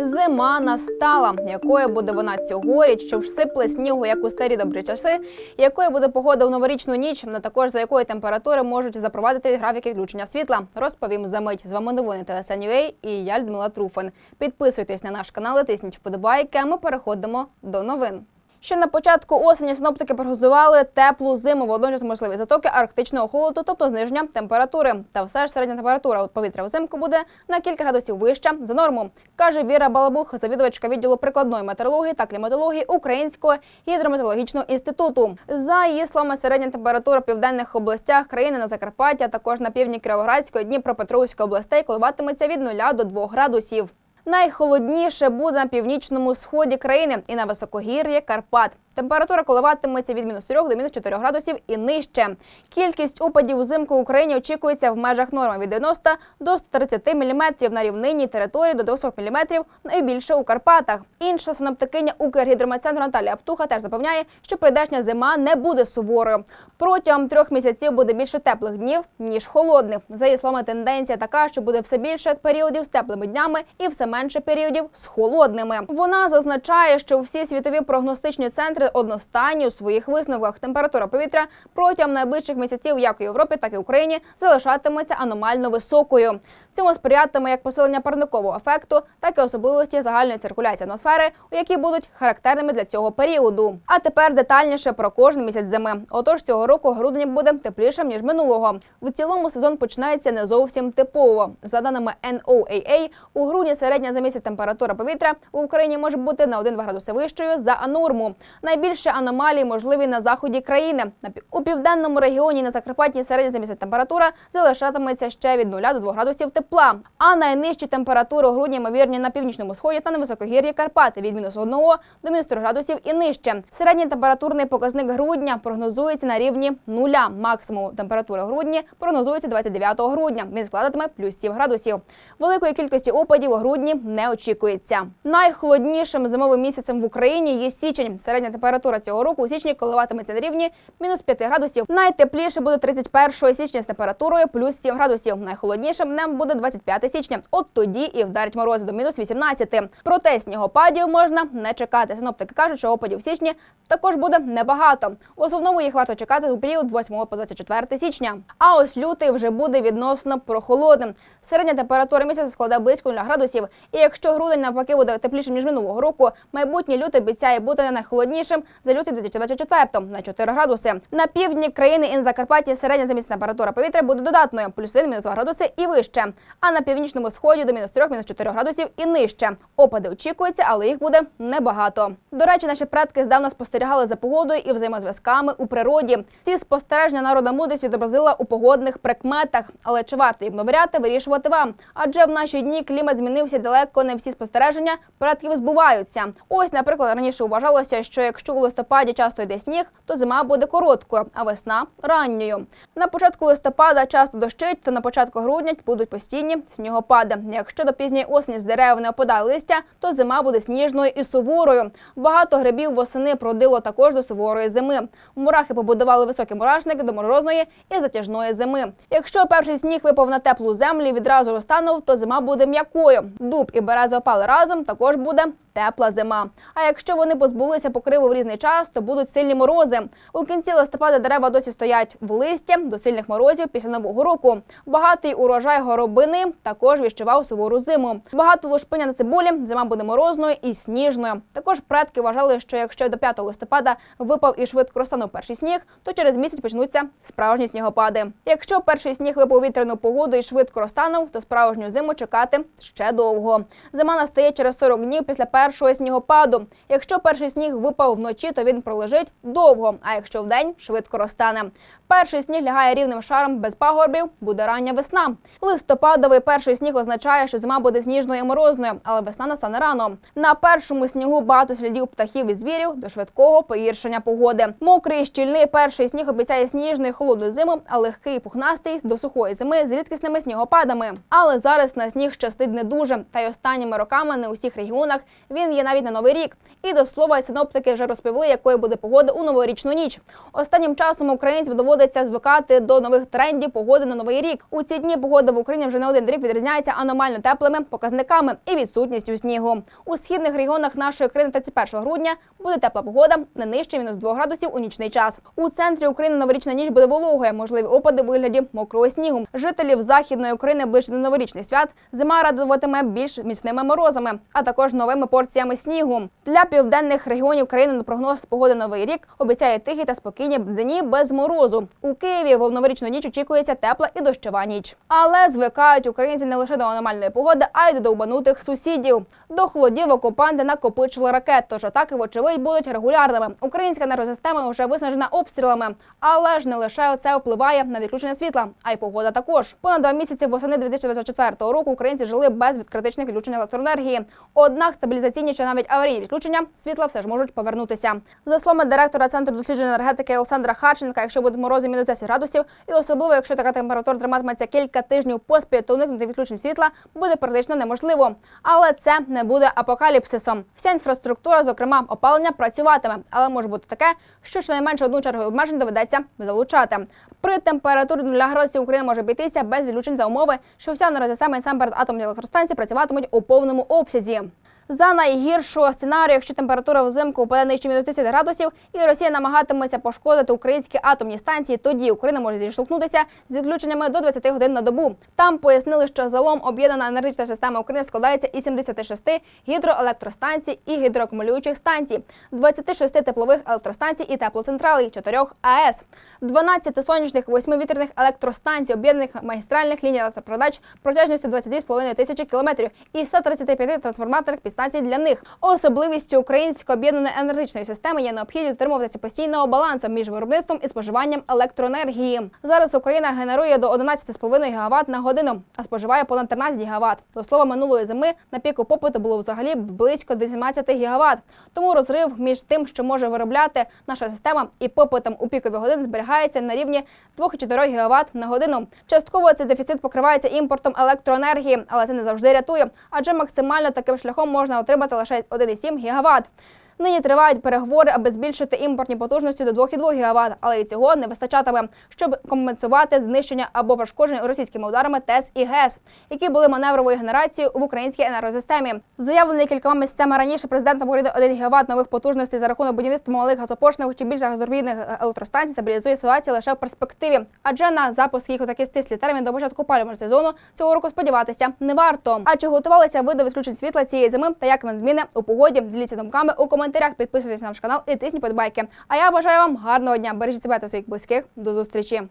Зима настала. Якою буде вона цьогоріч? Чи всипле снігу, як у старі добрі часи? Якою буде погода в новорічну ніч? На також за якої температури можуть запровадити графіки відключення світла? Розповім за мить. З вами новини ТСНЮА і я Людмила Труфан. Підписуйтесь на наш канал, тисніть вподобайки. А ми переходимо до новин. Ще на початку осені синоптики прогнозували теплу зиму, водночас можливі затоки арктичного холоду, тобто зниження температури. Та все ж середня температура повітря взимку буде на кілька градусів вища за норму, каже Віра Балабух, завідувачка відділу прикладної метеорології та кліматології Українського гідрометеорологічного інституту. За її словами, середня температура в південних областях країни на Закарпаття, також на півдні Кіровоградської, Дніпропетровської областей коливатиметься від 0 до 2 градусів. Найхолодніше буде на північному сході країни і на високогір'ї Карпат. Температура коливатиметься від мінус 3 до мінус 4 градусів і нижче. Кількість опадів взимку в Україні очікується в межах норми від 90 до 130 мм на рівнині території до 200 мм, найбільше у Карпатах. Інша синоптикиня Укргідрометцентру Наталія Птуха теж запевняє, що прийдешня зима не буде суворою. Протягом трьох місяців буде більше теплих днів ніж холодних. За її словами, тенденція така, що буде все більше періодів з теплими днями і все менше періодів з холодними. Вона зазначає, що всі світові прогностичні центри одностайні у своїх висновках. Температура повітря протягом найближчих місяців, як у Європі, так і в Україні, залишатиметься аномально високою. Цьому сприятиме як посилення парникового ефекту, так і особливості загальної циркуляції атмосфери, які будуть характерними для цього періоду. А тепер детальніше про кожен місяць зими. Отож, цього року грудень буде теплішим ніж минулого. В цілому сезон починається не зовсім типово. За даними NOAA, у грудні середня за місяць температура повітря в Україні може бути на 1-2 градуси вищою за норму. Найбільше аномалії можливі на заході країни. У південному регіоні на Закарпатті середня за місяць температура залишатиметься ще від 0 до 2 градусів тепла. А найнижчі температури у грудні ймовірні на північному сході та на високогір'ї Карпати від мінус 1 до мінус 3 градусів і нижче. Середній температурний показник грудня прогнозується на рівні нуля. Максимум температури грудні прогнозується 29 грудня. Він складатиме плюс 7 градусів. Великої кількості опадів у грудні не очікується. Найхолоднішим зимовим місяцем в Україні є січень. Середня температура цього року у січні коливатиметься на рівні мінус 5 градусів. Найтепліше буде 31 січня з температурою плюс 7 градусів. Найхолоднішим днем буде 25 січня. От тоді і вдарить морози до мінус 18. Проте снігопадів можна не чекати. Синоптики кажуть, що опадів в січні також буде небагато. В основному їх варто чекати у період з 8 по 24 січня. А ось лютий вже буде відносно прохолодним. Середня температура місяця складе близько 0 градусів. І якщо грудень навпаки буде теплішим ніж минулого року, майбутній лютий обіцяє бути найхолоднішим за лютий 2024 на 4 градуси. На півдні країни і на Закарпатті середня за місяць температура повітря буде додатною плюс 1, мінус 2 градуси і вище. А на північному сході до мінус 3, мінус 4 градусів і нижче. Опади очікуються, але їх буде небагато. До речі, наші предки здавна спостерігали за погодою і взаємозв'язками у природі. Ці спостереження народна мудрість відобразила у погодних прикметах. Але чи варто їх довіряти, вирішувати вам? Адже в наші дні клімат змінився далеко не всі спостереження предків збуваються. Ось, наприклад, раніше вважалося, що якщо у листопаді часто йде сніг, то зима буде короткою, а весна ранньою. На початку листопада часто дощить, то на початку грудня будуть постійні снігопади. Якщо до пізньої осені з дерев не опадає листя, то зима буде сніжною і суворою. Багато грибів восени продило також до суворої зими. Мурахи побудували високі мурашники до морозної і затяжної зими. Якщо перший сніг випав на теплу землю і відразу розтанув, то зима буде м'якою. Дуб і береза опали разом, також буде тепла зима. А якщо вони позбулися покриву в різний час, то будуть сильні морози. У кінці листопада дерева досі стоять в листі до сильних морозів після нового року. Багатий урожай горобини також відчував сувору зиму. Багато лушпиня на цибулі зима буде морозною і сніжною. Також предки вважали, що якщо до 5 листопада випав і швидко розтанув перший сніг, то через місяць почнуться справжні снігопади. Якщо перший сніг випав вітряну погоду і швидко розтанув, то справжню зиму чекати ще довго. Зима настає через 40 днів після першого снігопаду. Якщо перший сніг випав вночі, то він пролежить довго. А якщо вдень швидко розтане. Перший сніг лягає рівним шаром без пагорбів, буде рання весна. Листопадовий перший сніг означає, що зима буде сніжною і морозною, але весна настане рано. На першому снігу багато слідів птахів і звірів до швидкого погіршення погоди. Мокрий щільний перший сніг обіцяє сніжну і холодну зиму, а легкий пухнастий до сухої зими з рідкісними снігопадами. Але зараз на сніг щастить не дуже, та й останніми роками не у всіх регіонах Він є навіть на новий рік. І до слова, синоптики вже розповіли, якою буде погода у новорічну ніч. Останнім часом українцям доводиться звикати до нових трендів погоди на новий рік. У ці дні погода в Україні вже не один рік відрізняється аномально теплими показниками і відсутністю снігу. У східних регіонах нашої країни 31 грудня буде тепла погода не нижче мінус 2 градусів у нічний час. У центрі України новорічна ніч буде вологою, можливі опади у вигляді мокрого снігу. Жителів західної України ближче до новорічних свят зима радуватиме більш міцними морозами, а також новими порціями снігу. Для південних регіонів країни на прогноз погоди новий рік обіцяє тихі та спокійні дні без морозу. У Києві в новорічну ніч очікується тепла і дощова ніч. Але звикають українці не лише до аномальної погоди, а й до довбанутих сусідів. До холодів окупанти накопичили ракет, тож атаки, вочевидь, будуть регулярними. Українська енергосистема вже виснажена обстрілами, але ж не лише це впливає на відключення світла, а й погода також. Понад два місяці восени 2024 року українці жили без відкритичних відключень електроенергії. Однак стабілізаційні чи навіть аварійні відключення світла все ж можуть повернутися. За словами директора центру досліджень енергетики Олександра Харченка, якщо будуть морози мінус 10 градусів, і особливо якщо така температура триматиметься кілька тижнів поспіль, то уникнути відключень світла буде практично неможливо. Але це не буде апокаліпсисом. Вся інфраструктура, зокрема опалення, працюватиме, але може бути таке, що щонайменше одну чергу обмежень доведеться залучати. При температурі 0 градусів Україна може обійтися без відключень за умови, що вся енергосистема і насамперед атомні електростанції працюватимуть у повному обсязі. За найгіршого сценарію, якщо температура взимку упаде нижче мінус 10 градусів, і Росія намагатиметься пошкодити українські атомні станції, тоді Україна може зіштовхнутися з відключеннями до 20 годин на добу. Там пояснили, що залом об'єднана енергетична система України складається із 76 гідроелектростанцій і гідроакумулюючих станцій, 26 теплових електростанцій і теплоцентралей, 4 АЕС, 12 сонячних, 8 вітряних електростанцій, об'єднаних магістральних ліній електропередач протяжністю 22,5 тисячі кілометрів і 135 трансформаторних підстанцій для них. Особливістю української об'єднаної енергетичної системи є необхідність дотримуватися постійного балансу між виробництвом і споживанням електроенергії. Зараз Україна генерує до 11,5 ГВт на годину, а споживає понад 13 ГВт. До слова, минулої зими на піку попиту було взагалі близько 18 ГВт. Тому розрив між тим, що може виробляти наша система, і попитом у пікові години зберігається на рівні 2,4 ГВт на годину. Частково цей дефіцит покривається імпортом електроенергії, але це не завжди рятує, адже максимально таким шляхом можна отримати лише 1,7 ГВт. Нині тривають переговори, аби збільшити імпортні потужності до 2,2 ГВт, але і цього не вистачатиме, щоб компенсувати знищення або пошкодження російськими ударами ТЕС і ГЕС, які були маневровою генерацією в українській енергосистемі. Заявлений кількома місяцями раніше президентом України 1 ГВт нових потужностей за рахунок будівництва малих газопоршневих чи більш газорбійних електростанцій стабілізує ситуацію лише в перспективі, адже на запуск їх у такий стислі термін до початку опалювального сезону цього року сподіватися не варто. А чи готувалися ви до відключень світла цієї зими та як він зміни у погоді? Діліться думками у коментарях, підписуйтесь на наш канал і тисніть подбайки. А я бажаю вам гарного дня. Бережіть себе та своїх близьких. До зустрічі.